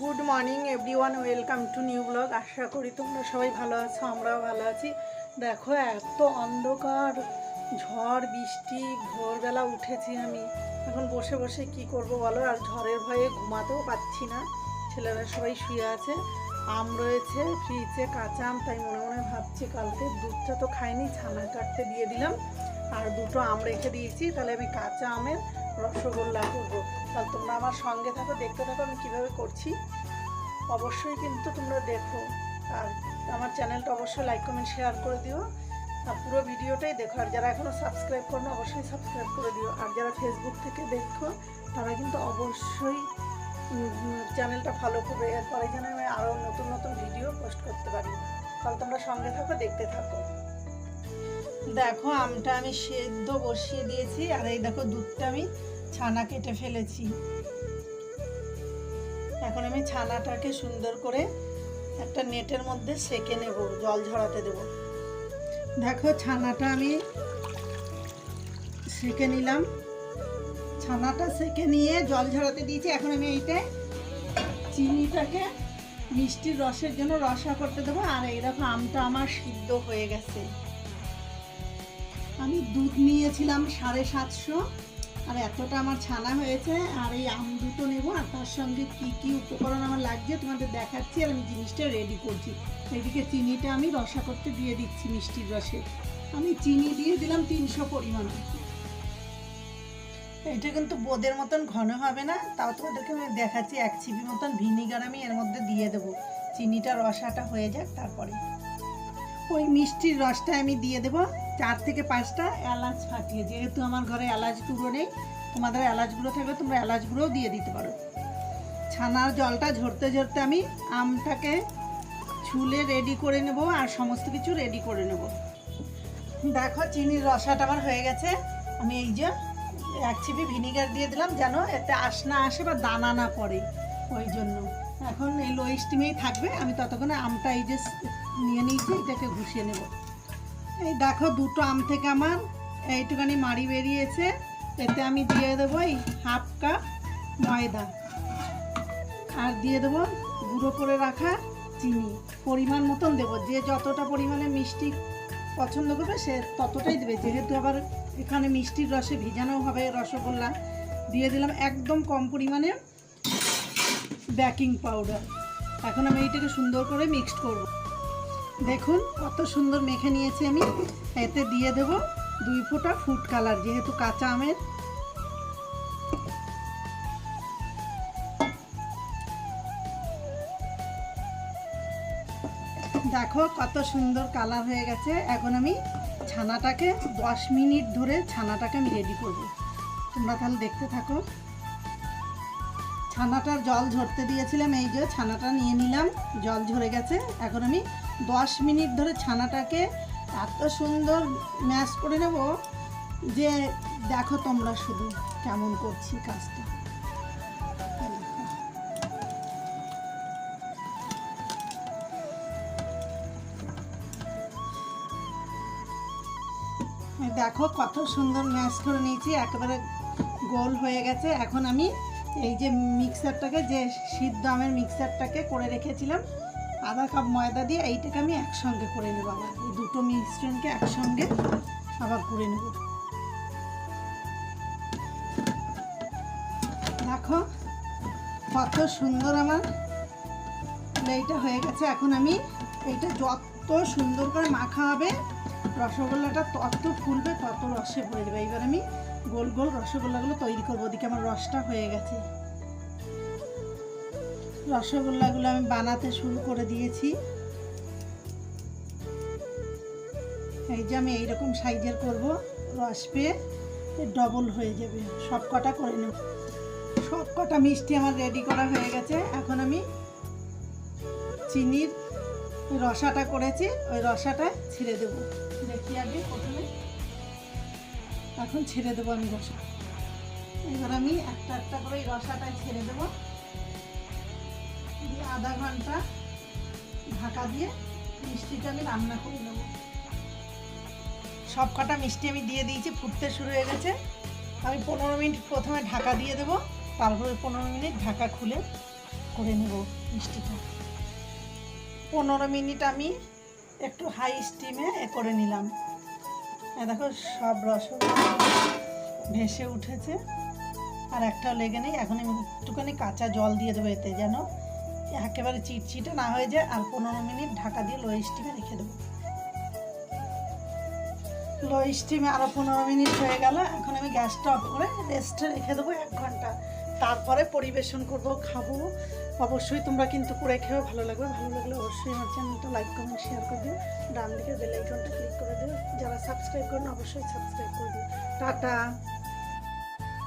Good morning everyone, welcome to new blog. আশা করি তোমরা সবাই ভালো আছো, আমরাও ভালো আছি। দেখো, এত অন্ধকার, ঝড়, বৃষ্টি, ভোরবেলা উঠেছি আমি। এখন বসে বসে কি করব বলো? আর ঝড়ের ভয়ে ঘুমাতেও পাচ্ছি না। ছেলেরা সবাই শুয়ে আছে। আম রয়েছে, ফ্রিজে কাঁচা আম, তাই মনে মনে ভাবছি কালকে দুধটা তো খাইনি, ছানা কাটতে দিয়ে দিলাম। আর দুটো আম রেখে দিয়েছি, তাহলে আমি কাঁচা আমের রসগোল্লা করব। তাহলে তোমরা আমার সঙ্গে থাকো, দেখতে থাকো আমি কীভাবে করছি। অবশ্যই কিন্তু তোমরা দেখো। আর আমার চ্যানেলটা অবশ্যই লাইক কমেন্ট শেয়ার করে দিও। আর পুরো ভিডিওটাই দেখো। আর যারা এখনও সাবস্ক্রাইব করো অবশ্যই সাবস্ক্রাইব করে দিও। আর যারা ফেসবুক থেকে দেখো, তারা কিন্তু অবশ্যই চ্যানেলটা ফলো করবে। এরপরে যেন আমি আরও নতুন নতুন ভিডিও পোস্ট করতে পারি। তাহলে তোমরা সঙ্গে থাকো, দেখতে থাকো। দেখো আমটা আমি সেদ্ধ বসিয়ে দিয়েছি, আর এই দেখো দুধটা আমি ছানা কেটে ফেলেছি। এখন আমি ছানাটাকে সুন্দর করে একটা নেটের মধ্যে সেকে নেব, জল ঝরাতে দেব। দেখো ছানাটা আমি সেকে নিলাম। ছানাটা সেকে নিয়ে জল ঝরাতে দিয়েছি, এখন আমি এইটা চিনিটাকে মিষ্টির রসের জন্য রসা করতে দেবো, আর এই দেখো আমটা আমার সিদ্ধ হয়ে গেছে। আমি দুধ নিয়েছিলাম সাড়ে সাতশো। আর এতটা আমার ছানা হয়েছে, আর এই আম দুটো নেব, আর তার সঙ্গে কি কি উপকরণ আমার লাগছে তোমাদের দেখাচ্ছি, আর আমি জিনিসটা রেডি করছি। এদিকে চিনিটা আমি রসা করতে দিয়ে দিচ্ছি মিষ্টির রসে। আমি চিনি দিয়ে দিলাম তিনশো পরিমাণ। এটা কিন্তু বোদের মতন ঘন হবে না, তাও তোমাদেরকে আমি দেখাচ্ছি, এক চিপি মতন ভিনিগার আমি এর মধ্যে দিয়ে দেবো। চিনিটা রসাটা হয়ে যাক তারপরে। ওই মিষ্টির রসটা আমি দিয়ে দেবো। চার থেকে পাঁচটা এলাচ ফাটিয়ে। যেহেতু আমার ঘরে এলাচ গুঁড়ো নেই, তোমাদের এলাচ গুঁড়ো থাকলে তোমরা এলাচ গুঁড়োও দিয়ে দিতে পারো। ছানার জলটা ঝরতে ঝরতে আমি আমটাকে ছুলে রেডি করে নেব আর সমস্ত কিছু রেডি করে নেব। দেখো চিনির রসাটা আমার হয়ে গেছে। আমি এই যে এক চিপি ভিনিগার দিয়ে দিলাম যেন এতে আস না আসে বা দানা না পড়ে, ওই জন্য। এখন এই লো স্টিমেই থাকবে, আমি ততক্ষণে আমটা এই যে নিয়ে নিয়েছি, এটাকে ঘুষিয়ে নেব। এই দেখো দুটো আম থেকে আমার এইটুখানি মাড়ি বেরিয়েছে, এতে আমি দিয়ে দেবো এই হাফ কাপ ময়দা। আর দিয়ে দেবো গুঁড়ো করে রাখা চিনি। পরিমাণ মতন দেবো, যে যতটা পরিমাণে মিষ্টি পছন্দ করবে সে ততটাই দেবে। যেহেতু আবার এখানে মিষ্টির রসে ভিজানো হবে রসগোল্লা, দিয়ে দিলাম একদম কম পরিমাণে বেকিং পাউডার এখন আমি এইটাকে সুন্দর করে মিক্সড করব। দেখুন, কত সুন্দর মেখে নিয়েছি আমি। এতে দিয়ে দেব দুই ফোঁটা ফুড কালার যেহেতু কাঁচা আমের। দেখো, কত সুন্দর কালার হয়ে গেছে। এখন আমি ছানাটাকে দশ মিনিট ধরে ছানাটাকে আমি রেডি করব। তোমরা তাহলে দেখতে থাকো। ছানাটার জল ঝরতে দিয়েছিলাম, এই যে ছানাটা নিয়ে নিলাম, জল ঝরে গেছে। এখন আমি দশ মিনিট ধরে ছানাটাকে এত সুন্দর ম্যাশ করে নেব যে দেখো তোমরা শুধু কেমন করছি কাজটা। দেখো কত সুন্দর ম্যাশ করে নিয়েছি, একেবারে গোল হয়ে গেছে। এখন আমি এই যে মিক্সারটাকে যে সিদ্ধ আমের মিক্সারটাকে করে রেখেছিলাম আধা কাপ ময়দা দিয়ে এইটাকে আমি একসঙ্গে করে নেব আবার। এই দুটো মিশ্রণকে একসঙ্গে আবার করে নেব। দেখো, কত সুন্দর আমার এইটা হয়ে গেছে। এখন আমি এইটা যত সুন্দর করে মাখা হবে, রসগোল্লাটা তত ফুলবে, তত রসে ভরে যাবে এবার আমি গোল গোল রসগোল্লাগুলো তৈরি করব, ওদিকে আমার রসটা হয়ে গেছে। রসগোল্লাগুলো আমি বানাতে শুরু করে দিয়েছি। এই যে আমি এইরকম সাইজের করব, রস পেয়ে ডবল হয়ে যাবে। সব কটা করে নেব। সব কটা মিষ্টি আমার রেডি করা হয়ে গেছে। এখন আমি চিনির রসাটা করেছি, ওই রসাটা ছেড়ে দেবো। দেখি আগে প্রথমে এখন ছেড়ে দেবো আমি রসা। এবার আমি একটা একটা করে এই রসাটা ছেড়ে দেবো। দিয়ে আধা ঘণ্টা ঢাকা দিয়ে মিষ্টিটা আমি রান্না করে নেব। সব কটা মিষ্টি আমি দিয়ে দিয়েছি, ফুটতে শুরু হয়ে গেছে। আমি পনেরো মিনিট প্রথমে ঢাকা দিয়ে দেবো, তারপরে পনেরো মিনিট ঢাকা খুলে করে নেব মিষ্টিটা। পনেরো মিনিট আমি একটু হাই স্টিমে এ করে নিলাম। দেখো, সব রসগোল্লা ভেসে উঠেছে। আর একটাও লেগে নেই। এখন আমি একটুখানি কাঁচা জল দিয়ে দেবো এতে যেন একেবারে চিটচিটে না হয়ে যায়। আর পনেরো মিনিট ঢাকা দিয়ে লো স্টিমে রেখে দেবো। লো স্টিমে আরও পনেরো মিনিট হয়ে গেল। এখন আমি গ্যাসটা অফ করে রেস্টে রেখে দেবো এক ঘণ্টা। তারপরে পরিবেশন করব, খাব। অবশ্যই তোমরা কিন্তু করে খেয়েও ভালো লাগবে। ভালো লাগলে অবশ্যই আমার চ্যানেলটা লাইক, কমেন্ট শেয়ার করে দিও। ডান দিকে বেল আইকনটা ক্লিক করে দিও। যারা সাবস্ক্রাইব করেন, অবশ্যই সাবস্ক্রাইব করে দিও। টাটা!